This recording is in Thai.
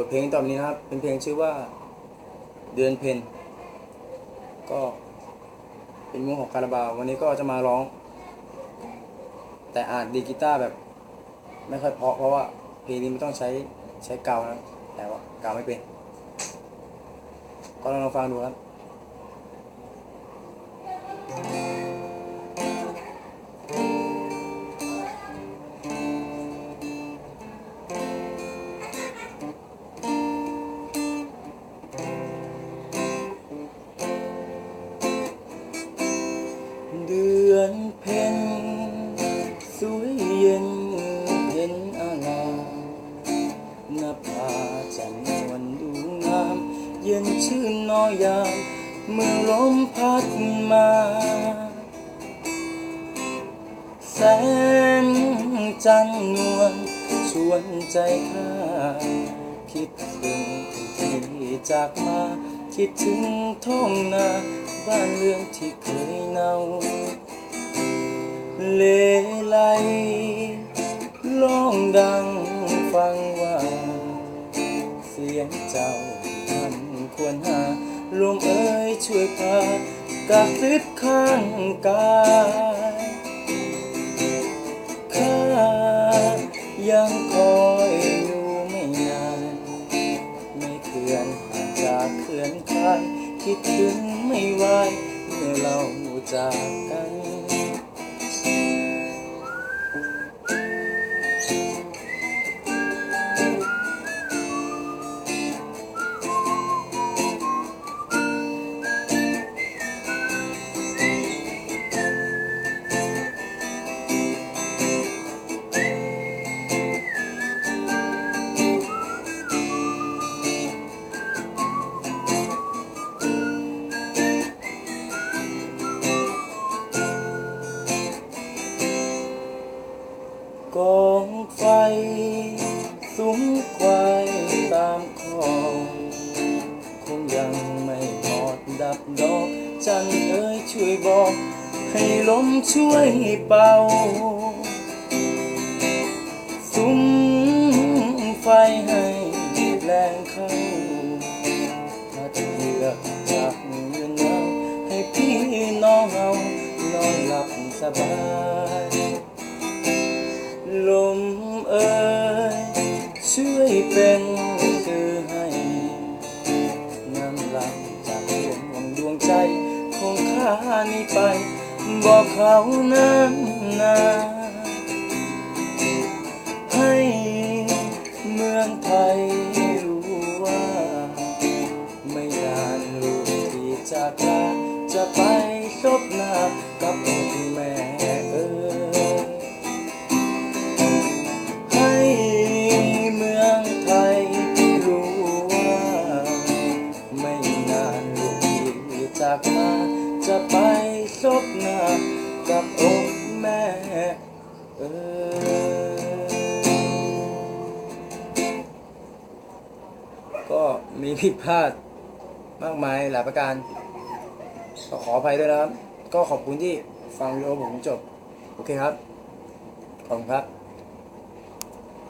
บทเพลงต่อไปนี้นะครับ เป็นเพลงชื่อว่าเดือนเพนก็เป็นมุกของคาราบาววันนี้ก็จะมาร้อง แต่อาจดีกีตาร์แบบ ไม่ค่อยเพาะเพราะว่าเพลงนี้ไม่ต้องใช้ใช้กาวนะแต่ว่ากาวไม่เป็น ก็ลองฟังดูครับ เย็นเย็นอางามหน้าผาจันนวลดูงาม เย็นชื่นน้อยยามเมื่อลมพัดมา แสงจันนวลชวนใจข้า คิดถึงที่จากมา คิดถึงท้องนา บ้านเรือนที่เคยเนา เลไลร้องดังฟังว่า เสียงเจ้าท่านควรหาลมเอ้ยช่วยพากระซิบข้างกายข้ายังคอยอยู่ไม่นาน ไม่เคลื่อนห่างจากเขื่อนคลานคิดถึงไม่ไหวเมื่อเราจากกัน ไฟสุมควายตามคลองคงยังไม่หมดดับดอก จันเอ้ยช่วยบอก ให้ลมช่วยเป่า สุมไฟให้แรงเข้าถ้าเลือกจากเงินเอาให้พี่น้องเอานอนหลับสบาย นี้ไป บอกเขานั้นนาให้เมืองไทยรู้ว่า ไม่นานลูกที่จากลาจะไปซบหน้า กหน้ากับอกแม่เออก็มีผิดพลาดมากมายหลายประการก็ขออภัยด้วยนะครับ ก็ขอบคุณที่ฟังวิดีโอผมจบ โอเคครับ ขอบคุณครับ